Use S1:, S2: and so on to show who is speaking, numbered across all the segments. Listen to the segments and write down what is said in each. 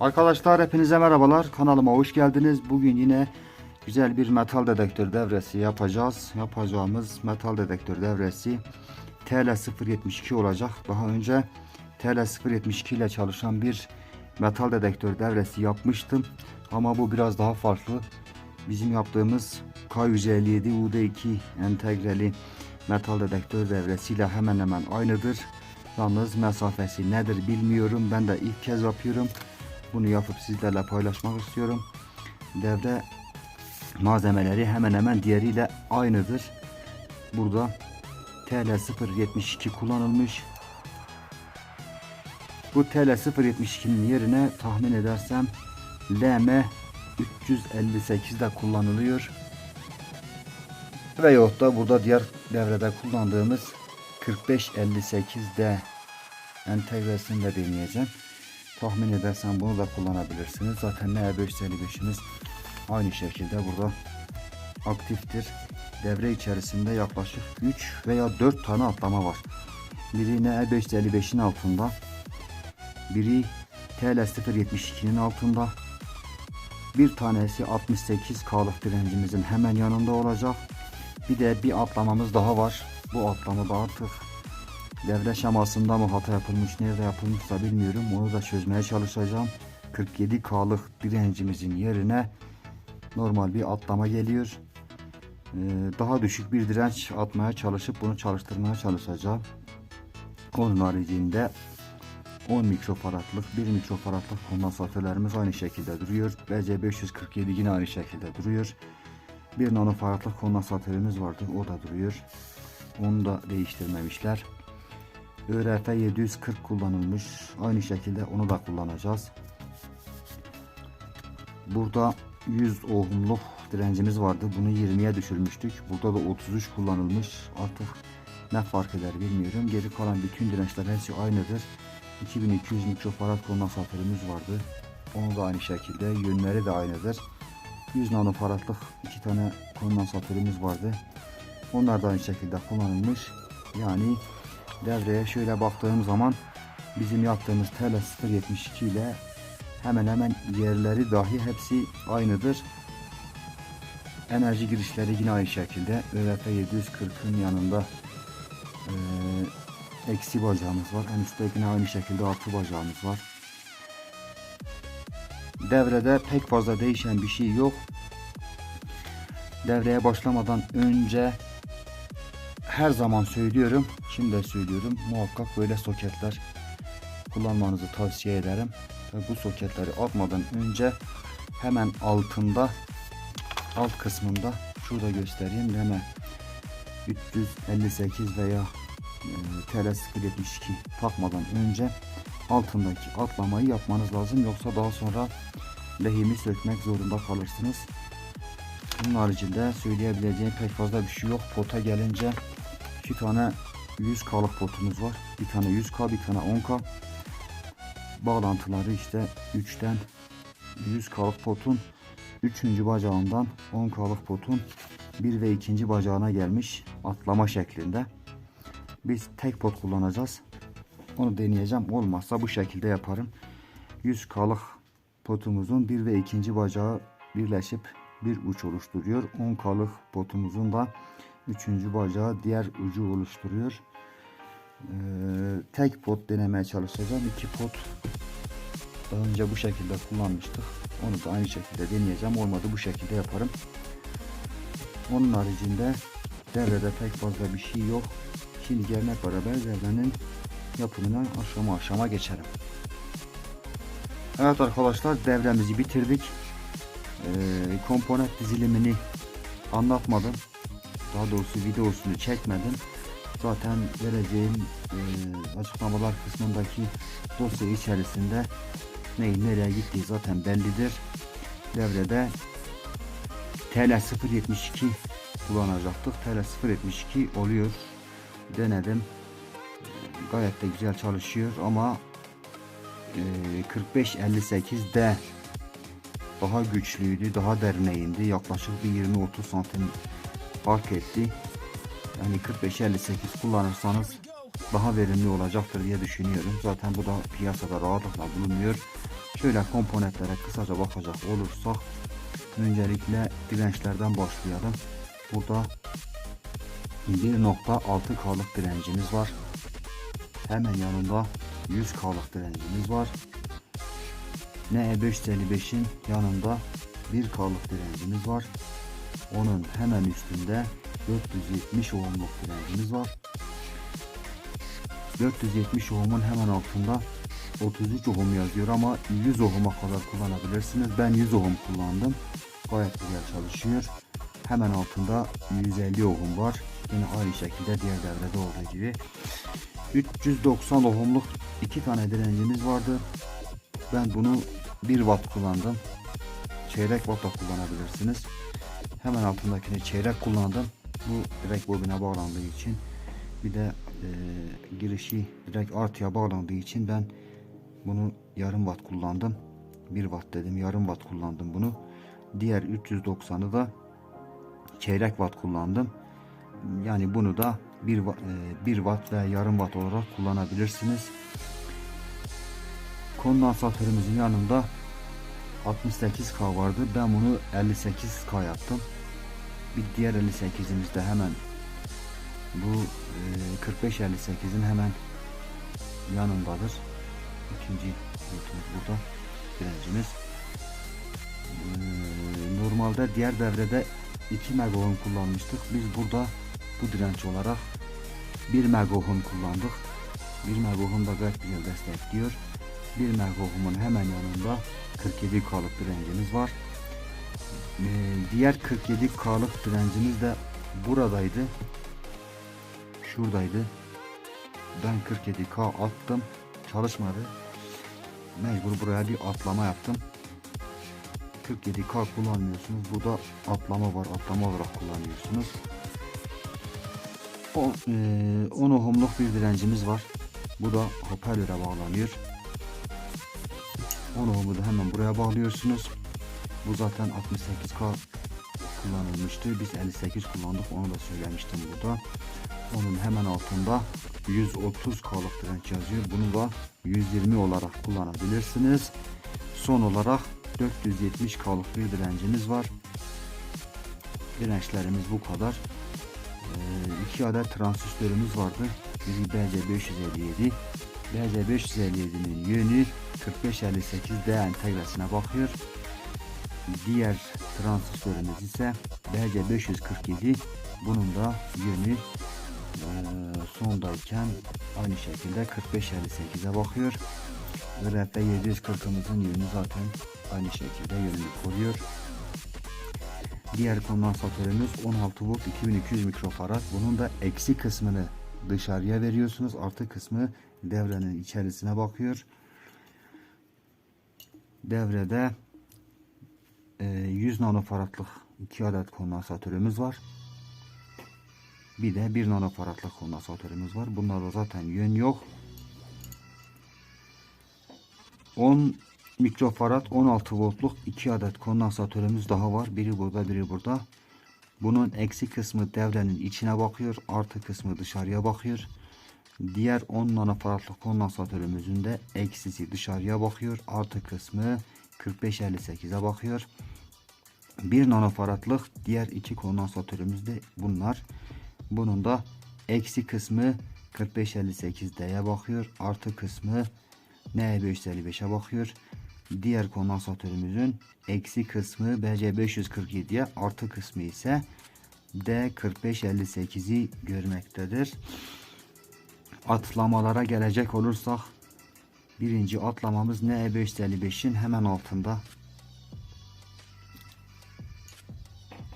S1: Arkadaşlar hepinize merhabalar. Kanalıma hoş geldiniz. Bugün yine güzel bir metal dedektör devresi yapacağız. Yapacağımız metal dedektör devresi TL072 olacak. Daha önce TL072 ile çalışan bir metal dedektör devresi yapmıştım. Ama bu biraz daha farklı. Bizim yaptığımız K157 UD2 entegreli metal dedektör devresiyle hemen hemen aynıdır. Yalnız mesafesi nedir bilmiyorum. Ben de ilk kez yapıyorum. Bunu yapıp sizlerle paylaşmak istiyorum. Devre malzemeleri hemen hemen diğeriyle aynıdır. Burada TL072 kullanılmış. Bu TL072'nin yerine tahmin edersem LM 358 de kullanılıyor. Veyahut da burada diğer devrede kullandığımız 4558D entegresini de deneyeceğim. Tahmin edersen bunu da kullanabilirsiniz. Zaten ne 555'imiz aynı şekilde burada aktiftir. Devre içerisinde yaklaşık 3 veya 4 tane atlama var. Biri ne E555'in altında, biri TL072'nin altında, bir tanesi 68K'lık direncimizin hemen yanında olacak. Bir de bir atlamamız daha var. Bu atlama da artık devre şemasında mı hata yapılmış, nerede yapılmışsa bilmiyorum. Onu da çözmeye çalışacağım. 47K'lık direncimizin yerine normal bir atlama geliyor. Ee, daha düşük bir direnç atmaya çalışıp bunu çalıştırmaya çalışacağım. Onun haricinde 10 mikrofaradlık, 1 mikrofaradlık kondansatörlerimiz aynı şekilde duruyor. BC547 yine aynı şekilde duruyor. 1 nanofaradlık kondansatörümüz vardı, o da duruyor. Onu da değiştirmemişler. ÖRF 740 kullanılmış. Aynı şekilde onu da kullanacağız. Burada 100 ohmluk direncimiz vardı. Bunu 20'ye düşürmüştük. Burada da 33 kullanılmış. Artık ne fark eder bilmiyorum. Geri kalan bütün dirençler hepsi aynıdır. 2200 mikrofarad kondansatörümüz vardı. Onu da aynı şekilde. Yönleri de aynıdır. 100 nanofaradlık iki tane kondansatörümüz vardı. Onlar da aynı şekilde kullanılmış. Yani devreye şöyle baktığım zaman bizim yaptığımız TL072 ile hemen hemen yerleri dahi hepsi aynıdır. Enerji girişleri yine aynı şekilde. ÖVP 740'ın yanında eksi bacağımız var. En üstte yine aynı şekilde artı bacağımız var. Devrede pek fazla değişen bir şey yok. Devreye başlamadan önce her zaman söylüyorum. Şimdi de söylüyorum. Muhakkak böyle soketler kullanmanızı tavsiye ederim. Ve bu soketleri atmadan önce hemen altında alt kısmında şurada göstereyim. Hemen 358 veya e, TL072 takmadan önce altındaki atlamayı yapmanız lazım. Yoksa daha sonra lehimi sökmek zorunda kalırsınız. Bunun haricinde söyleyebileceğim pek fazla bir şey yok. Pota gelince iki tane 100K'lık potumuz var. Bir tane 100K, bir tane 10K. Bağlantıları işte 3'ten 100K'lık potun 3. bacağından 10K'lık potun 1 ve 2. bacağına gelmiş atlama şeklinde. Biz tek pot kullanacağız. Onu deneyeceğim. Olmazsa bu şekilde yaparım. 100K'lık potumuzun 1 ve 2. bacağı birleşip bir uç oluşturuyor. 10K'lık potumuzun da 3. bacağı diğer ucu oluşturuyor. Ee, tek pot denemeye çalışacağım. İki pot daha önce bu şekilde kullanmıştık. Onu da aynı şekilde deneyeceğim. Olmadı bu şekilde yaparım. Onun haricinde devrede pek fazla bir şey yok. Şimdi gelmek beraber devrenin yapımına aşama aşama geçerim. Evet arkadaşlar devremizi bitirdik. Ee, komponent dizilimini anlatmadım. Daha doğrusu videosunu çekmedim. Zaten vereceğim e, açıklamalar kısmındaki dosya içerisinde neyin nereye gittiği zaten bellidir. Devrede TL072 kullanacaktık. TL072 oluyor. Denedim. Gayet de güzel çalışıyor ama e, 45-58D daha güçlüydü, daha derine indi. Yaklaşık bir 20-30 santim fark etti. yani 45-58 kullanırsanız daha verimli olacaktır diye düşünüyorum. Zaten bu da piyasada rahatlıkla bulunuyor. Şöyle komponentlere kısaca bakacak olursak öncelikle dirençlerden başlayalım. Burada 1.6K'lık direncimiz var. Hemen yanında 100K'lık direncimiz var. NE555'in yanında 1K'lık direncimiz var. Onun hemen üstünde 470 ohmluk direncimiz var. 470 ohmun hemen altında 33 ohm yazıyor ama 100 ohma kadar kullanabilirsiniz. Ben 100 ohm kullandım. Gayet güzel çalışıyor. Hemen altında 150 ohm var. Yine aynı şekilde diğer devrede olduğu gibi. 390 ohmluk iki tane direncimiz vardı. Ben bunu 1 watt kullandım. Çeyrek watt da kullanabilirsiniz. Hemen altındakini çeyrek kullandım. Bu direkt bobine bağlandığı için. Bir de e, girişi direkt artıya bağlandığı için ben bunu yarım watt kullandım. 1 watt dedim yarım watt kullandım bunu. Diğer 390'ı da çeyrek watt kullandım. Yani bunu da 1, 1 watt ve yarım watt olarak kullanabilirsiniz. Kondansatörümüzün yanında 68K vardı. Ben bunu 58K yaptım. Bir diğer 58'imiz de hemen bu e, 45-58'in hemen yanındadır. İkinci boyutumuz burada direncimiz. E, normalde diğer devrede 2 megaohm kullanmıştık. Biz burada bu direnç olarak 1 megaohm kullandık. 1 megaohm da gayet güzel destekliyor. 1 megaohmun hemen yanında 47 K'lık direncimiz var. Ee, diğer 47 K'lık direncimiz de buradaydı. Şuradaydı. Ben 47K attım. Çalışmadı. Mecbur buraya bir atlama yaptım. 47K kullanmıyorsunuz. Burada atlama var. Atlama olarak kullanıyorsunuz. O, e, 10 ohmluk bir direncimiz var. Bu da hoparlöre bağlanıyor. 10 ohmu da hemen buraya bağlıyorsunuz. Bu zaten 68K kullanılmıştı. Biz 58 kullandık. Onu da söylemiştim burada. Onun hemen altında 130 K'lık direnç yazıyor. Bunu da 120 olarak kullanabilirsiniz. Son olarak 470 K'lık bir direncimiz var. Dirençlerimiz bu kadar. Ee, iki adet transistörümüz vardı. Biri BC557. BC557'nin yönü 4558D entegresine bakıyor. Diğer transistörümüz ise BC547. Bunun da yönü sondayken aynı şekilde 4558'e bakıyor. RF 740'ımızın yönü zaten aynı şekilde yönünü koruyor. Diğer kondansatörümüz 16 volt 2200 mikrofarad. Bunun da eksi kısmını dışarıya veriyorsunuz. Artı kısmı devrenin içerisine bakıyor. Devrede e, 100 nanofaradlık 2 adet kondansatörümüz var. Bir de 1 nanofaradlık kondansatörümüz var. Bunlarda zaten yön yok. 10 mikrofarad 16 voltluk 2 adet kondansatörümüz daha var. Biri burada biri burada. Bunun eksi kısmı devrenin içine bakıyor. Artı kısmı dışarıya bakıyor. Diğer 10 nanofaradlık kondansatörümüzün de eksisi dışarıya bakıyor. Artı kısmı 45-58'e bakıyor. 1 nanofaradlık diğer iki kondansatörümüz de bunlar. Bunun da eksi kısmı 45-58D'ye bakıyor. Artı kısmı N555'e bakıyor. Diğer kondansatörümüzün eksi kısmı BC547'ye artı kısmı ise D4558'i görmektedir. Atlamalara gelecek olursak birinci atlamamız NE555'in hemen altında.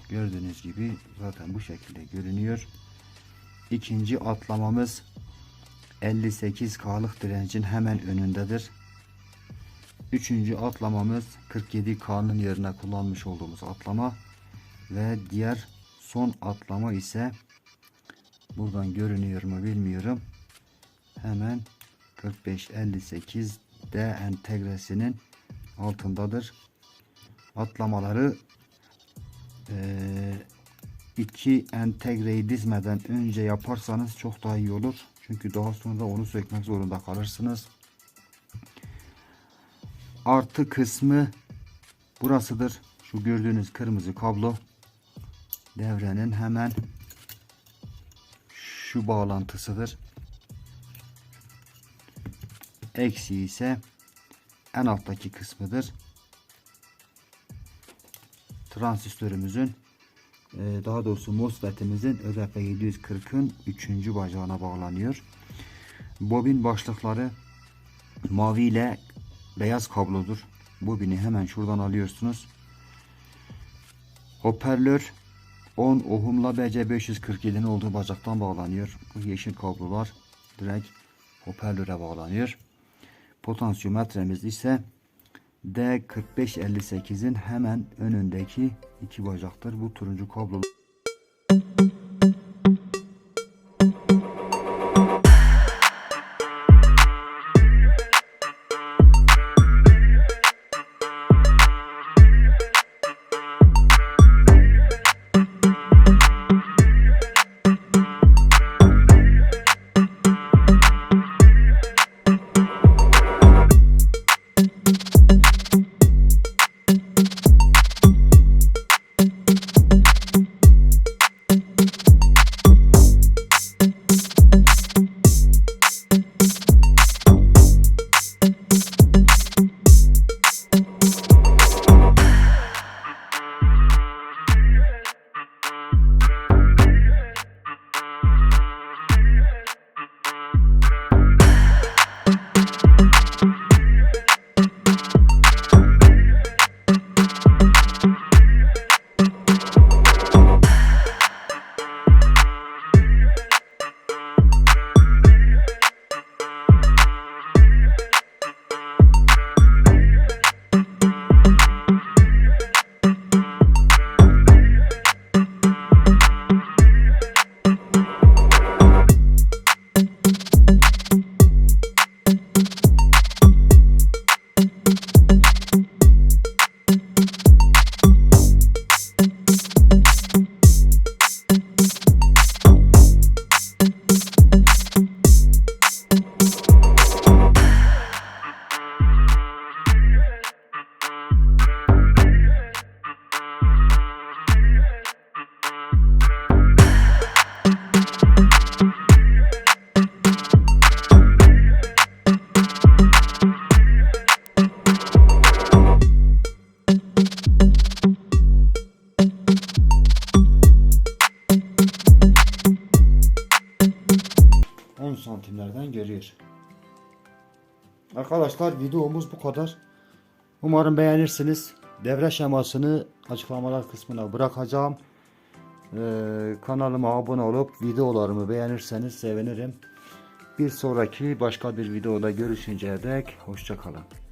S1: Gördüğünüz gibi zaten bu şekilde görünüyor. İkinci atlamamız 58K'lık direncin hemen önündedir. Üçüncü atlamamız 47K'nın yerine kullanmış olduğumuz atlama ve diğer son atlama ise buradan görünüyor mu bilmiyorum. Hemen 4558 D entegresinin altındadır. Atlamaları eee iki entegreyi dizmeden önce yaparsanız çok daha iyi olur. Çünkü daha sonra onu sökmek zorunda kalırsınız. Artı kısmı burasıdır. Şu gördüğünüz kırmızı kablo devrenin hemen şu bağlantısıdır. Eksi ise en alttaki kısmıdır. Transistörümüzün e, daha doğrusu MOSFET'imizin ÖDP 740'ın 3. bacağına bağlanıyor. Bobin başlıkları mavi ile beyaz kablodur. Bobini hemen şuradan alıyorsunuz. Hoparlör 10 ohmla BC547'nin olduğu bacaktan bağlanıyor. Bu yeşil kablolar direkt hoparlöre bağlanıyor. Potansiyometremiz ise D4558'in hemen önündeki iki bacaktır. Bu turuncu kablo. Arkadaşlar videomuz bu kadar. Umarım beğenirsiniz. Devre şemasını açıklamalar kısmına bırakacağım. Ee, kanalıma abone olup videolarımı beğenirseniz sevinirim. Bir sonraki başka bir videoda görüşünceye dek hoşçakalın.